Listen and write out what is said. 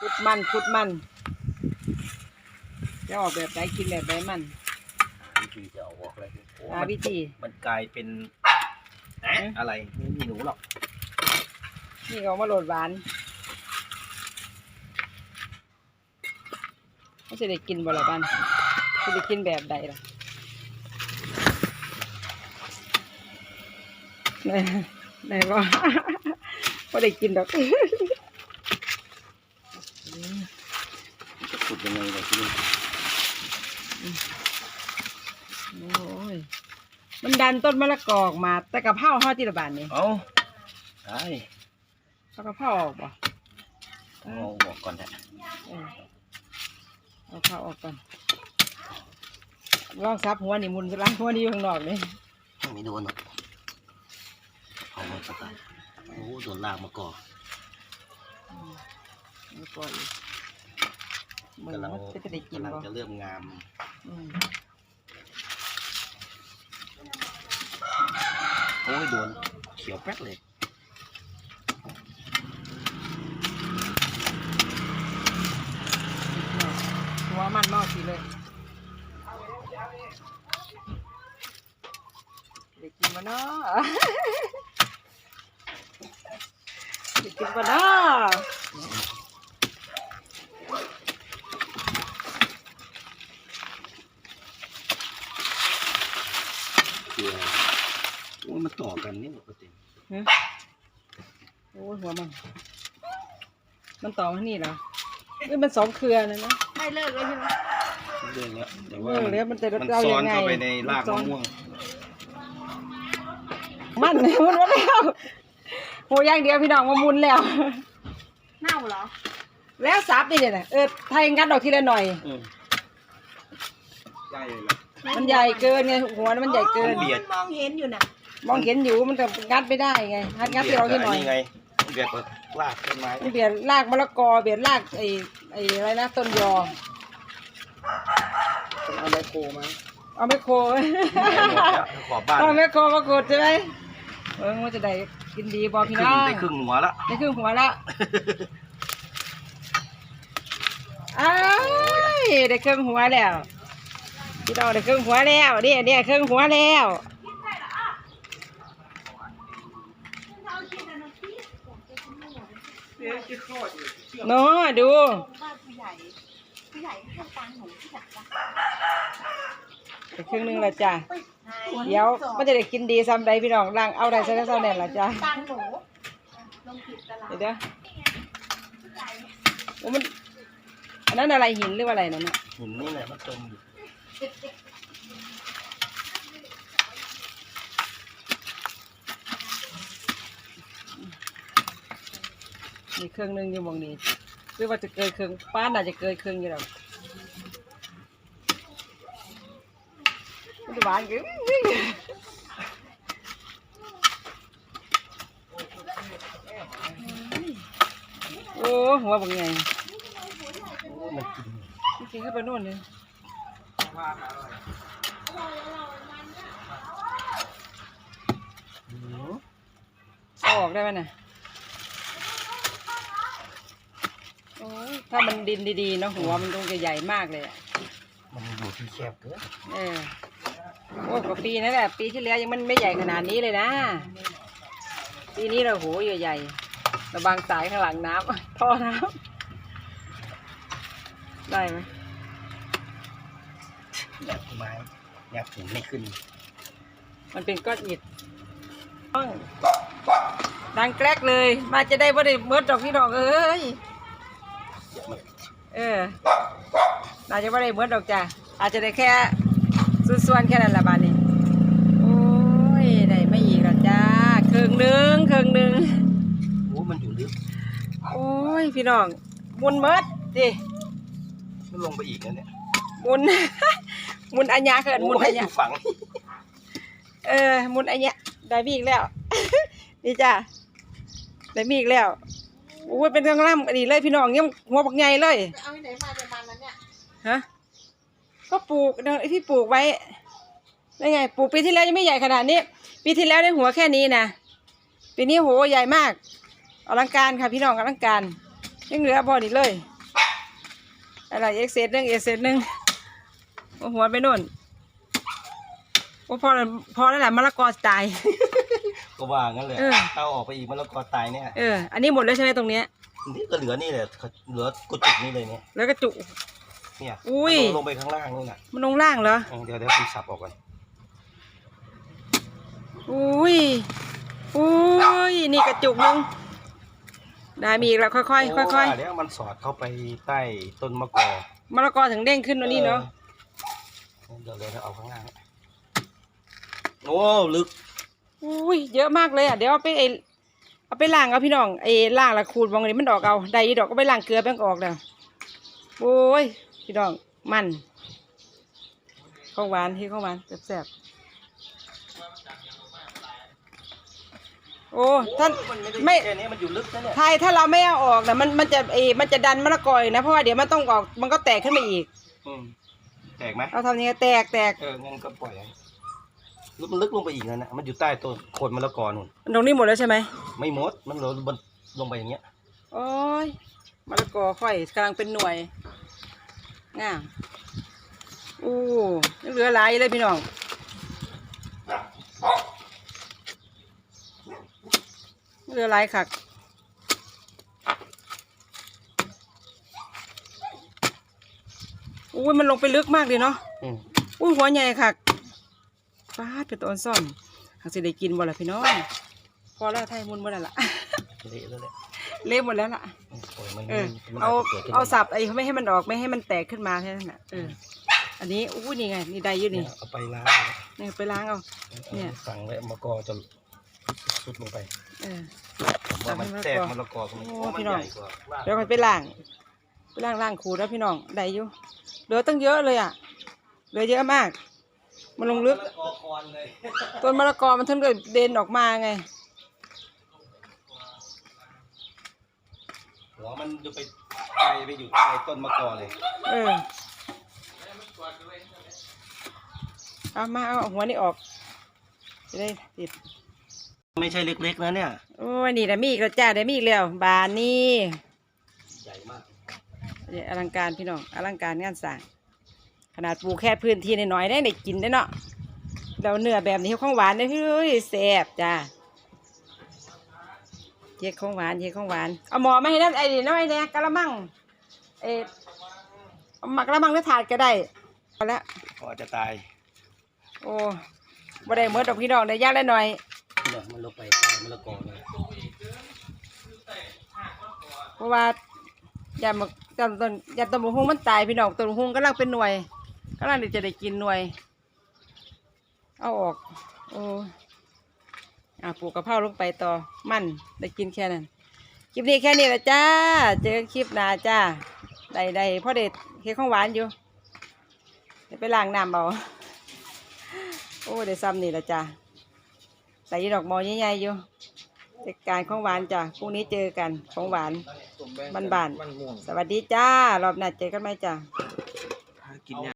พุดมันพุดมันจะออกแบบไหนกินแบบไหนมัน วิธีจะเอาออกอะไรโอ้หามันวิธี มันกลายเป็นแอะอะไรไม่มีหนูหรอกนี่ก็เอามาโหลดหวานไม่ใช่ได้กินบ่ละบ้านจะได้กินแบบใดล่ะไหนไหนบ่บ่ได้กินดอก จะขุด ยังไงเลยที่นี่โอ้ย มันดันต้นมะละกอออกมา แต่กะเพราห่อที่ละบาทนี่เอาได้เอากะเพราออกบ่ต้องเอาออกก่อนแหละเออเอาเข้าออกก่อนลองซับหัวนี่มุนไปล้างหัวนี่อยู่ข้างนอกนี่ไม่โดนหรอกเอาไว้สักการโอ้โดนลากมาก่อนแล้วก็อีก มึงกำลังมันจะได้กินกำลังบ่จะเริ่มงาม อืมโอ้ยโดนเขียวแป๊ดเลยหัวมันนอกสิเลยได้กินบ่เนาะ ได้กินบ่เนาะ เขียวโอ้ยมันต่อกันนี่ปกติฮะโอ้ยหัวมัน มันต่อมานี่เหรอเอ้ยมันสองเครือนะนะไม่เลิกเลยใช่ไหมเรื่องแล้วแต่เอว่าอมันแล้วมันจะมันเอาซ้อยันงไง เข้าไปในรากซ้อมะนม่วงมันมันมาแล้วโหอย่างเดียวพี่น้องมามุนแล้ว เน่าเหรอแล้วซับนี่เนี่ยนะเออไทยงัดออกทีละหน่อยอืมใหญ่เลย มันใหญ่เกินไงหัวน่ะมันใหญ่เกินอ๋อมันมองเห็นอยู่น่ะมองเห็นอยู่มันแต่งัดไม่ได้ไงงัดงัดไปออกทีหน่อยนี่ไงเบียดกับรากต้นไม้มันเบียดรากมะละกอเบียดรากไอ้ไอ้อะไรนะต้นยอเอาไมโครมาเอาไมโครขอบบ้านเอาไมโครมากดใช่ไหมเออมันจะได้กินดีบอพี่ครึ่น้งองได้ครึ่งหัวละได้ครึ่งหัวแล้วอ้ายได้ครึ่งหัวแล้ว พี่น้องได้ครึ่งหัวแล้วเนี่ยเนี่ยครึ่งหัวแล้วเนาะดูบ้านผู้ใหญ่ผู้ใหญ่ให้ตังค์หนูที่ไหนวะไปครึ่งหนึงละจ้ะเดี๋ยวมันจะได้กินดีซ้ำใดพี่น้องล่างเอาได้ซะแล้วเท่านั้นละจ้ะเดี๋ยวดูมันอันนั้นอะไรหินหรือว่าอะไรนั่นน่ะหินนี่แหละมันจมอยู่ มีเครื่องหนึงอยู่หมองนี้หรือว่าจะเกินเครื่องป้านอาจจะเกินเครื่องอยู่แล้วมันจะหวานกึ้งโอ้หัวบังไงมันกินจริงๆก็ไปนู่นเลย เอาออกได้ไหมน่ะโอ้ยถ้ามันดินดีๆเนอะหัวมันคงจะใหญ่มากเลยอะมันอยู่ที่แคบเกินเออโอ้กว่าปีนั่นแหละ ปีที่แล้วยังมันไม่ใหญ่ขนาดนี้เลยนะ ปีนี้เราโหใหญ่ๆระบางสายข้างหลังน้ำ ท่อน้ำได้ไหม แบบไม้ยับถึงไม่ขึ้น มันเป็นก้อนอิฐต้องดังแกรกเลย มาจะได้บ่ได้เมิดดอกพี่ดอกเอ้ยเออน่าจะบ่ได้เมิดดอกจ้ะอาจจะได้แค่ส่วนๆแค่นั้นละบาดนี้โอ้ยได้ไม่อีกแล้วจ้าครึ่งหนึ่งครึ่งหนึ่งโอ้มันอยู่ลึกโอ้ยพี่น้องหมุนเมิดดิมันลงไปอีกนะเนี่ยหมุนห มุนอัญญาเกินหมุนโอ้อัยญอญายู่ฝัง เออหมุนอัญญาได้มีอีกแล้ว นี่จ้าได้มีอีกแล้วโอ้ยเป็นกำลังดีเลยพี่น้องยังหัวบักใหญ่เลยเอาที่ไหนมาจะมันนั้นเนี่ยฮะก็ปลูกเดี๋ยวไอ้ที่ปลูกไว้ได้ไงปลูกปีที่แล้วยังไม่ใหญ่ขนาดนี้ปีที่แล้วได้หัวแค่นี้นะปีนี้โหใหญ่มากอลังการค่ะพี่น้องอลังการยังเหลือพอดีเลยอะไรเอ็กเซตหนึ่งเอ็กเซตหนึ่ง เอาหัวไปนู่นโอ้พอแล้วพอแล้วแหละมะละกอตาย ก็ว่างั้นเลยเออเอาออกไปอีกมันแล้วก็ตายเนี่ยเออ อันนี้หมดแล้วใช่ไหมตรงเนี้ย นี่ก็เหลือนี่แหละเหลือกระจุกนี่เลยเนี่ยแล้วก็จุ เนี่ยอุ้ยลงไปข้างล่างนู่นน่ะมันลงล่างเหรอ เออเดี๋ยวเดี๋ยวผมสับออกก่อนอุ้ยอุ้ย นี่กระจุกหนึงได้มีอีกแล้วค่อยๆค่อยโว่าเดี๋ยวมันสอดเข้าไปใต้ต้นมะกอกๆมะละกอถึงเด้งขึ้นวันนี้เนาะ เออเดี๋ยวเดี๋ยวเอาข้างล่างโอ้ลึกอุ้ยเยอะมากเลยอะเดี๋ยวเอาไปไอเอาไปล้างเอาพี่น้องไอ้ล้างและขูดบางนี้มันออกเอาได้อีดอกก็ไปล้างเกลือแป้งออกแล้วโอ้ยพี่น้องมันข้าวหวานที่ข้าวหวานแซ่บๆโอ้ท่านมันไม่ไม่ได้แค่นี้มันอยู่ลึกนะเนี่ยไทยถ้าเราไม่เอาออกนะมันมันจะเออมันจะดันมะละกออีกนะเพราะว่าเดี๋ยวมันต้องออกมันก็แตกขึ้นมาอีกอืม แตกไหมเราทำยังไงแตกแตกเอองั้นก็ปล่อยลึกมันลึกลงไปอีกนั่นนะมันอยู่ใต้ต้นโคนมะละกอนู่นตรงนี้หมดแล้วใช่ไหมไม่หมดมันเหลงบนลงไปอย่างเงี้ยโอ้ยมะละกอค่อยกำลังเป็นหน่วยงามอู้ยังเหลือหลายเลยพี่น้องยังเหลือหลายคัก อุ้ยมันลงไปลึกมากเลยเนาะอืมอุ้ยหัวใหญ่ค่ะฟาดเป็นตัวอ่อนซ่อนหากสิได้กินบ่ล่ะพี่น้องพอแล้วไทยมุนบ่ได้ละเละแล้วแหละเละหมดแล้วล่ะอืมปล่อยมันเออมันเอาจจะกิดขึ้นเอาสับไอ้ไม่ให้มันออกไม่ให้มันแตกขึ้นมาแค่นั้นน่ะเอออันนี้อู้นี่ไงนี่ได้อยืดเนี่นี่ยเอาไปล้างนี่ไปล้างเอาเนี่ยสั่งแล้วมะละกอจะสุดลงไป เออผมว่ามันสั่งให้แตกมะละกอมะละกอตรงนี้โอ้เพราะมันพี่น้องใหญ่กว่าเดี๋ยวมันไปล้าง ไปล้างล้างขูดแล้วพี่น้องได้อยู่เหลือตั้งเยอะเลยอะเหลือเยอะมาก มันลงลึกมะละกอคอนเลยต้นมะละกอมันถึงได้เด่นออกมาไงหัวมันจะไปไปไปอยู่ใต้ต้นมะกอเลย เออเอามาเอาหัวนี่ออกจะได้ติด ไม่ใช่เล็กๆนะเนี่ย โอ้ยนี่นะมีอีกแล้วจ้าได้มีอีกแล้ว บานนี่ใหญ่มาก นี่อลังการพี่น้องอลังการงานสร้าง ขนาดปลูกแค่พื้นที่น้อยๆได้ได้กินได้เนาะเราเนื้อแบบนี้ของหวานได้พี่เอ้ยแซ่บจ้าเย็ดของหวานเย็ดของหวานเอาหมอมาให้นั่นไอ้นี่น้อยเนี่ยกะละมังเออเอามากระมังหรือถาดก็ได้เอาละก็จะตาย โอ้บ่ได้เมื่อดอกพี่น้องได้ยากได้หน่อยเนี่ยมันลงไปใต้มะละกอเลยเพราะว่าอย่ามา ต้นต้นยาต้นบุ้งมันตายพี่น้องต้นบุ้งกำลังเป็นหน่วยกำลังจะได้กินหน่วย เอาออก โอ้อะปลูกกะเพราลงไปต่อมันได้กินแค่นั้นคลิปนี้แค่นี้ละจ้า เจอกันคลิปหน้าจ้าได้ได้พ่อเด็ดเค้กของหวานอยู่เดี๋ยวไปล้างน้ำเอาโอ้ได้ซ้ำนี่ละจ้าใส่ดอกมอใหญ่ๆอยู่จัดการของหวานจ้ะพรุ่งนี้เจอกันของหวาน บ้านๆสวัสดีจ้ารอบหน้าเจอกันไหมจ้ากินเนี่ย